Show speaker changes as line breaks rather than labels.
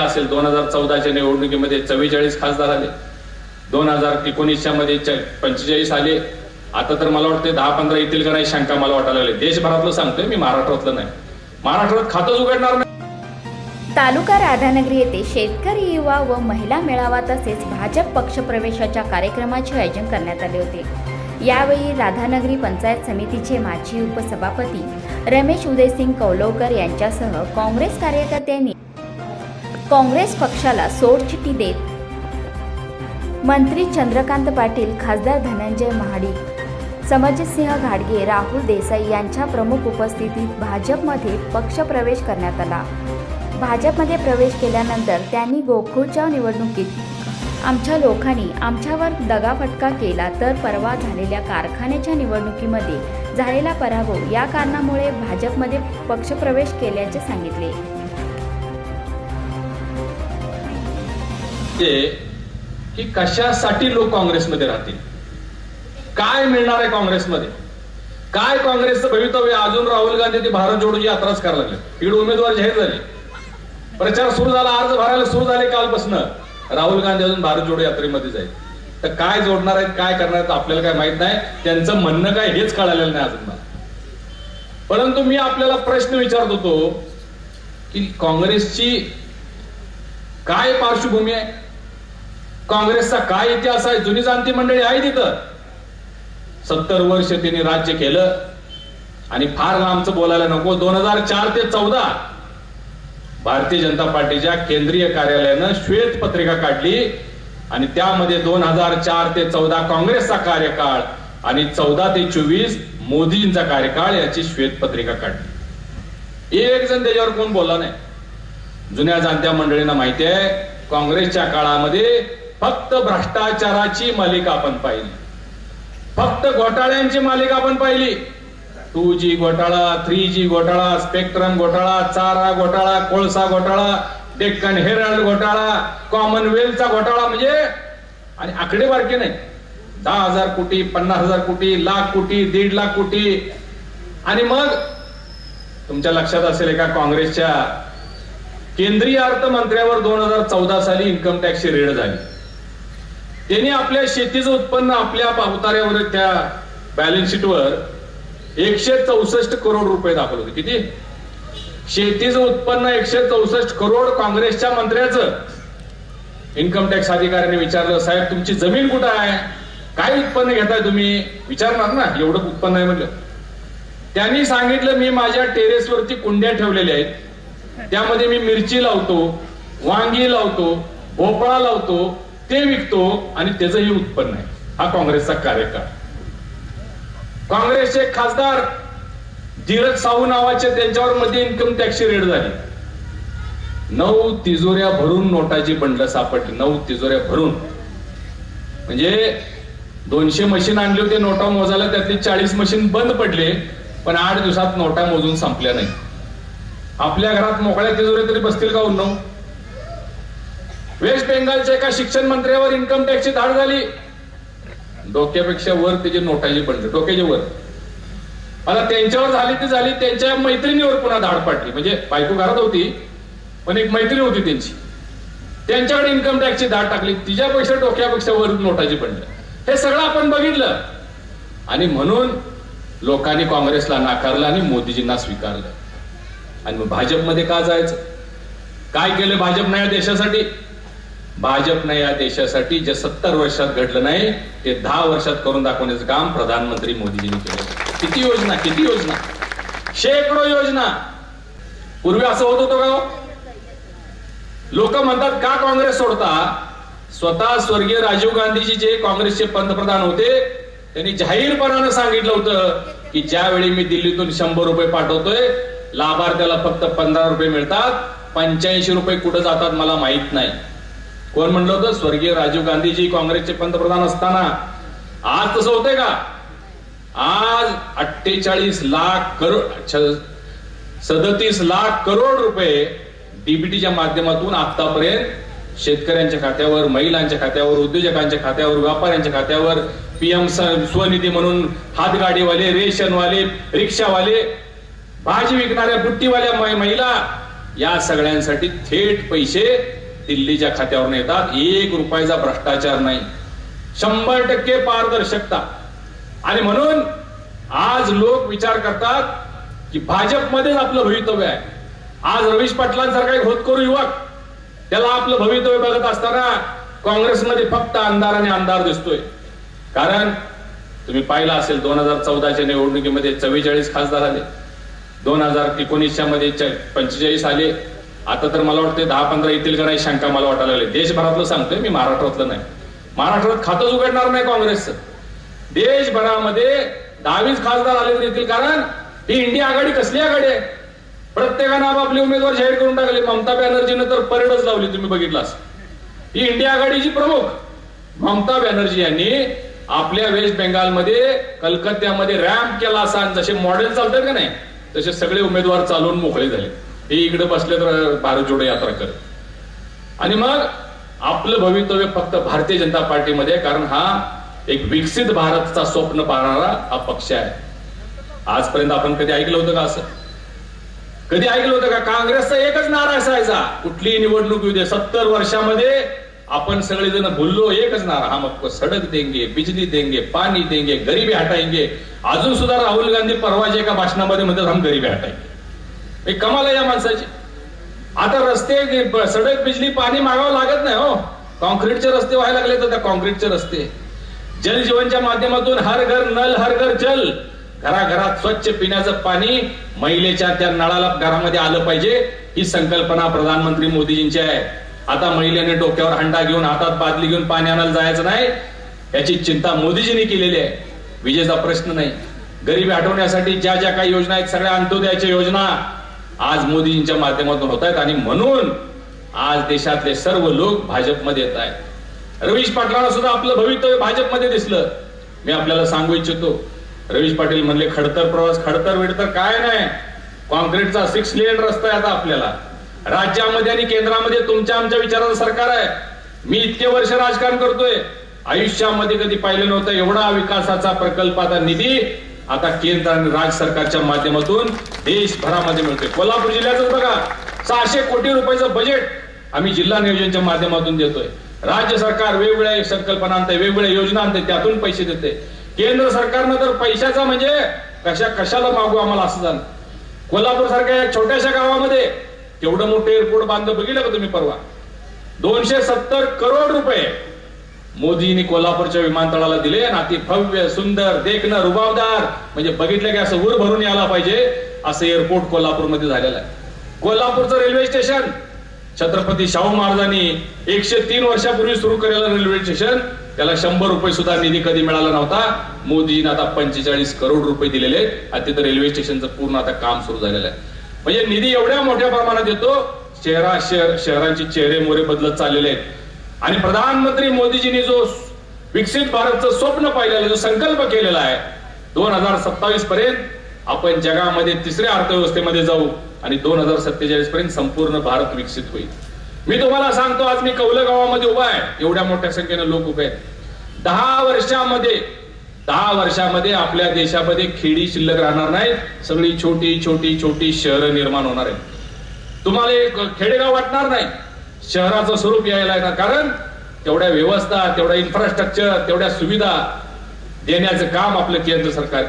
असेल दोन हजार चौदाच्या निवडणुकीमध्ये चव्वेचाळीस खासदार आले. दोन हजार एकोणीसच्या मध्ये पंचेचाळीस आले. आता तर मला वाटतं दहा पंधरा येतील का नाही शंका मला वाटायला लागली. देशभरातलं सांगतोय मी महाराष्ट्रातलं नाही. महाराष्ट्रात खातंच उघडणार नाही.
तालुका राधानगरी येथे शेतकरी युवा व महिला मेळावा तसेच भाजप पक्षप्रवेशाच्या कार्यक्रमाचे आयोजन करण्यात आले होते. यावेळी राधानगरी पंचायत समितीचे माजी उपसभापती रमेश उदयसिंग कौलवकर यांच्यासह काँग्रेस कार्यकर्त्यांनी काँग्रेस पक्षाला सोडचिठ्ठी देत. मंत्री चंद्रकांत पाटील खासदार धनंजय महाडिक समजसिंह घाडगे राहुल देसाई यांच्या प्रमुख उपस्थितीत भाजपमध्ये पक्षप्रवेश करण्यात आला. भाजपमध्ये प्रवेश केल्यानंतर त्यांनी गोखूळच्या निवडणुकीत आमच्या लोकांनी आमच्यावर दगाफटका केला तर परवा झालेल्या कारखान्याच्या निवडणुकीमध्ये झालेला पराभव या कारणामुळे भाजपमध्ये पक्षप्रवेश केल्याचे सांगितले.
ते की कशासाठी लोक काँग्रेसमध्ये राहतील? काय मिळणार आहे काँग्रेसमध्ये? काय काँग्रेसचं भवितव्य? अजून राहुल गांधी ते भारत जोडोची यात्राच करायला लागले. तिकडे उमेदवार जाहीर झाले. प्रचार सुरू झाला अर्ज भरायला सुरू झाले कालपासून. राहुल गांधी अजून भारत जोडो यात्रेमध्ये जाईल. तर काय जोडणार आहेत काय करणार आहेत आपल्याला काय माहीत नाही. त्यांचं म्हणणं काय हेच कळालेलं नाही अजून मला. परंतु मी आपल्याला प्रश्न विचारत होतो की काँग्रेसची काय पार्श्वभूमी आहे? काँग्रेसचा काय इतिहास आहे? जुनी जाणती मंडळी आहे तिथं. सत्तर वर्ष त्यांनी राज्य केलं. आणि फार लांबचं बोलायला नको. दोन हजार चार ते चौदा भारतीय जनता पार्टीच्या केंद्रीय कार्यालयानं श्वेत पत्रिका काढली. आणि त्यामध्ये दोन हजार चार ते चौदा काँग्रेसचा कार्यकाळ आणि चौदा ते चोवीस मोदींचा कार्यकाळ याची श्वेत पत्रिका काढली. एक जण त्याच्यावर कोण बोलला नाही. जुन्या जाणत्या मंडळींना माहिती आहे काँग्रेसच्या काळामध्ये फक्त भ्रष्टाचाराची मालिका आपण पाहिली. फक्त घोटाळ्यांची मालिका आपण पाहिली. टू जी घोटाळा थ्री जी घोटाळा स्पेक्ट्रम घोटाळा चारा घोटाळा कोळसा घोटाळा डेक्कन हेरल्ड घोटाळा कॉमनवेल्थचा घोटाळा म्हणजे आणि आकडे बारके नाही. दहा हजार कोटी पन्नास हजार कोटी लाख कोटी दीड लाख कोटी. आणि मग तुमच्या लक्षात असेल एका काँग्रेसच्या केंद्रीय अर्थमंत्र्यावर दोन हजार चौदा साली इन्कम टॅक्सची रेड झाली. त्यांनी आपल्या शेतीचं उत्पन्न आपल्या पावताऱ्यावर त्या बॅलन्स शीटवर एकशे चौसष्ट करोड रुपये दाखवले होते. किती? शेतीचं उत्पन्न एकशे चौसष्ट करोड काँग्रेसच्या मंत्र्याचं. इन्कम टॅक्स अधिकाऱ्याने विचारलं साहेब तुमची जमीन कुठं आहे? काय उत्पन्न घेताय तुम्ही? विचारणार ना एवढं उत्पन्न आहे म्हटलं त्यांनी सांगितलं मी माझ्या टेरेसवरती कुंड्या ठेवलेल्या आहेत. त्यामध्ये मी मिरची लावतो वांगी लावतो भोपळा लावतो ते विकतो आणि त्याचंही उत्पन्न आहे. हा काँग्रेसचा कार्यकाळ. काँग्रेसचे खासदार धीरज साहू नावाचे त्यांच्यावर मध्ये इन्कम टॅक्सची रेड झाली. नऊ तिजोऱ्या भरून नोटाची बंडल सापडली. नऊ तिजोऱ्या भरून. म्हणजे दोनशे मशीन आणले होते नोटा मोजायला त्यातले चाळीस मशीन बंद पडले पण आठ दिवसात नोटा मोजून संपल्या नाही आपल्या घरात मोकळ्या तिजोऱ्या तरी बसतील का उन्नो वेस्ट बेंगालच्या एका शिक्षण मंत्र्यावर इन्कम टॅक्सची धाड झाली. डोक्यापेक्षा वर त्याचे नोटाची बंड डोक्याच्या वर. मला त्यांच्यावर झाली ती झाली त्यांच्या मैत्रिणीवर पुन्हा धाड पाडली. म्हणजे बायको घरात होती पण एक मैत्रीण होती त्यांची. त्यांच्याकडे इन्कम टॅक्सची धाड टाकली तिच्यापेक्षा डोक्यापेक्षा वर नोटाची पडली. हे सगळं आपण बघितलं. आणि म्हणून लोकांनी काँग्रेसला नाकारलं आणि मोदीजींना स्वीकारलं. आणि मग भाजपमध्ये का जायचं? काय केलं भाजपनं या देशासाठी? भाजपनं या देशासाठी जे सत्तर वर्षात घडलं नाही ते दहा वर्षात करून दाखवण्याचं काम प्रधानमंत्री मोदीजींनी केलं. किती योजना किती योजना? शेकडो योजना. पूर्वी असं होत होतं का हो? लोक म्हणतात का काँग्रेस सोडता? स्वतः स्वर्गीय राजीव गांधीजी जे काँग्रेसचे पंतप्रधान होते त्यांनी जाहीरपणानं सांगितलं होतं की ज्यावेळी मी दिल्लीतून शंभर रुपये पाठवतोय लाभार्थ्याला फक्त पंधरा रुपये मिळतात. पंच्याऐंशी रुपये कुठं जातात मला माहीत नाही. कोण म्हणलं होतं? स्वर्गीय राजीव गांधीजी काँग्रेसचे पंतप्रधान असताना. आज तसं होतंय का? आज अठ्ठेचाळीस लाख करोड सदतीस लाख करोड रुपये डीबीटीच्या माध्यमातून आतापर्यंत शेतकऱ्यांच्या खात्यावर महिलांच्या खात्यावर उद्योजकांच्या खात्यावर व्यापाऱ्यांच्या खात्यावर पीएम स्वनिधी म्हणून हातगाडीवाले रेशनवाले रिक्षावाले भाजी विकणाऱ्या बुट्टीवाल्या महिला या सगळ्यांसाठी थेट पैसे दिल्लीच्या खात्यावर येतात. एक रुपयाचा भ्रष्टाचार नाही. शंभर टक्के पारदर्शकता. आणि म्हणून आज लोक विचार करतात की भाजपमध्येच आपलं भवितव्य आहे. आज रवीश पाटलांसारखा एक होतकरू युवक त्याला आपलं भवितव्य बघत असताना काँग्रेसमध्ये फक्त अंधार आणि अंधार दिसतोय. कारण तुम्ही पाहिलं असेल दोन हजार चौदाच्या निवडणुकीमध्ये चव्वेचाळीस खासदार आले. दोन हजार एकोणीसच्या मध्ये पंचेचाळीस आले. आता तर मला वाटतं दहा पंधरा येतील का नाही शंका मला वाटायला लागली. देशभरातलं सांगतोय मी महाराष्ट्रातलं नाही. महाराष्ट्रात खातंच उघडणार नाही काँग्रेसचं. देशभरामध्ये दहावीस खासदार आले तर येतील कारण ही इंडिया आघाडी कसली आघाडी आहे? प्रत्येकानं आपापले उमेदवार जाहीर करून टाकले. ममता बॅनर्जीनं तर परेडच लावली तुम्ही बघितलास. ही इंडिया आघाडीची प्रमुख ममता बॅनर्जी यांनी आपल्या वेस्ट बेंगालमध्ये कलकत्त्यामध्ये रॅम्प केला असा जसे मॉडेल चालतात का नाही? तसे सगळे उमेदवार चालवून मोकळे झाले. हे इकडे बसले तर भारत जोडो यात्रा करत आणि मग आपलं भवितव्य फक्त भारतीय जनता पार्टीमध्ये कारण हा एक विकसित भारतचा स्वप्न पाहणारा हा पक्ष आहे. आजपर्यंत आपण कधी ऐकलं होतं का असं? कधी ऐकलं होतं का? काँग्रेसचा एकच नारा असायचा. कुठलीही निवडणूक येऊ दे सत्तर वर्षामध्ये आपण सगळेजण बोललो एकच ना हम आपको सडक देंगे बिजली देंगे पाणी देंगे गरीबी हटाएंगे अजून सुद्धा राहुल गांधी परवाच्या एका भाषणामध्ये म्हणतात हम गरीबी हटाएंगे कमाल आहे या माणसाची. आता रस्ते सडक बिजली पाणी मागावं लागत नाही हो. कॉन्क्रीटचे रस्ते व्हायला लागले तर त्या कॉन्क्रीटचे रस्ते. जल जीवनच्या माध्यमातून हर घर नल हर घर जल. घराघरात स्वच्छ पिण्याचं पाणी महिलेच्या त्या नळाला घरामध्ये आलं पाहिजे ही संकल्पना प्रधानमंत्री मोदीजींची आहे. आता महिलेने डोक्यावर हंडा घेऊन हातात बादली घेऊन पाणी आणायला जायचं नाही याची चिंता मोदीजींनी केलेली आहे. विजेचा प्रश्न नाही. गरीबी हटवण्यासाठी ज्या ज्या काही योजना आहेत सगळ्या अंत्योदयाच्या योजना आज मोदीजींच्या माध्यमातून होत आहेत आणि म्हणून आज देशातले सर्व लोक भाजपमध्ये येत आहेत. रवीश पाटलांना सुद्धा आपलं भवितव्य भाजपमध्ये दिसलं. मी आपल्याला सांगू इच्छितो रवीश पाटील म्हणले खडतर प्रवास खडतर विडतर काय नाही. कॉन्क्रीटचा सिक्स लेन रस्ता आहे आता आपल्याला. राज्यामध्ये आणि केंद्रामध्ये तुमच्या आमच्या विचाराचं सरकार आहे. मी इतके वर्ष राजकारण करतोय. आयुष्यामध्ये कधी पाहिलं नव्हतं एवढा विकासाचा प्रकल्पाचा निधी आता केंद्र आणि राज्य सरकारच्या माध्यमातून देशभरामध्ये मिळतोय. कोल्हापूर जिल्ह्याचं बघा सहाशे कोटी रुपयाचं बजेट आम्ही जिल्हा नियोजनच्या माध्यमातून देतोय. राज्य सरकार वेगवेगळ्या संकल्पना आणते वेगवेगळ्या योजना आणते त्यातून पैसे देते केंद्र सरकारनं तर पैशाचा म्हणजे कशा कशाला मागू आम्हाला असं झालं. कोल्हापूर सारख्या छोट्याशा गावामध्ये एवढं मोठं एअरपोर्ट बांधलं बघितलं का तुम्ही परवा? दोनशे सत्तर करोड रुपये मोदींनी कोल्हापूरच्या विमानतळाला दिले. ना ती भव्य सुंदर देखणं रुबाबदार. म्हणजे बघितलं की असं उर भरून यायला पाहिजे. असं एअरपोर्ट कोल्हापूरमध्ये झालेलं आहे. कोल्हापूरचं रेल्वे स्टेशन छत्रपती शाहू महाराजांनी एकशे तीन वर्षापूर्वी सुरू केलेलं रेल्वे स्टेशन त्याला शंभर रुपये सुद्धा निधी कधी मिळाला नव्हता. मोदीजीने आता पंचेचाळीस करोड रुपये दिलेले आहेत. आणि तिथं रेल्वे स्टेशनचं पूर्ण आता काम सुरू झालेलं आहे. म्हणजे निधी एवढ्या मोठ्या प्रमाणात येतो चेहरा शहर शहरांचे चेहरे मोरे बदलत चाललेले आहेत. आणि प्रधानमंत्री मोदीजींनी जो विकसित भारतचं स्वप्न पाहिलेलं जो संकल्प केलेला आहे दोन हजार सत्तावीस पर्यंत आपण जगामध्ये तिसऱ्या अर्थव्यवस्थेमध्ये जाऊ आणि दोन हजार सत्तेचाळीस पर्यंत संपूर्ण भारत विकसित होईल. मी तुम्हाला सांगतो आज मी कौल गावामध्ये उभा आहे. एवढ्या मोठ्या संख्येने लोक उभे आहेत. दहा वर्षामध्ये दहा वर्षामध्ये आपल्या देशामध्ये खेडी शिल्लक राहणार नाहीत. सगळी छोटी छोटी छोटी शहरं निर्माण होणार आहेत. तुम्हाला एक खेडेगाव वाटणार नाही. शहराचं स्वरूप यायला येणार. कारण तेवढ्या व्यवस्था तेवढ्या इन्फ्रास्ट्रक्चर तेवढ्या सुविधा देण्याचं काम आपलं केंद्र सरकार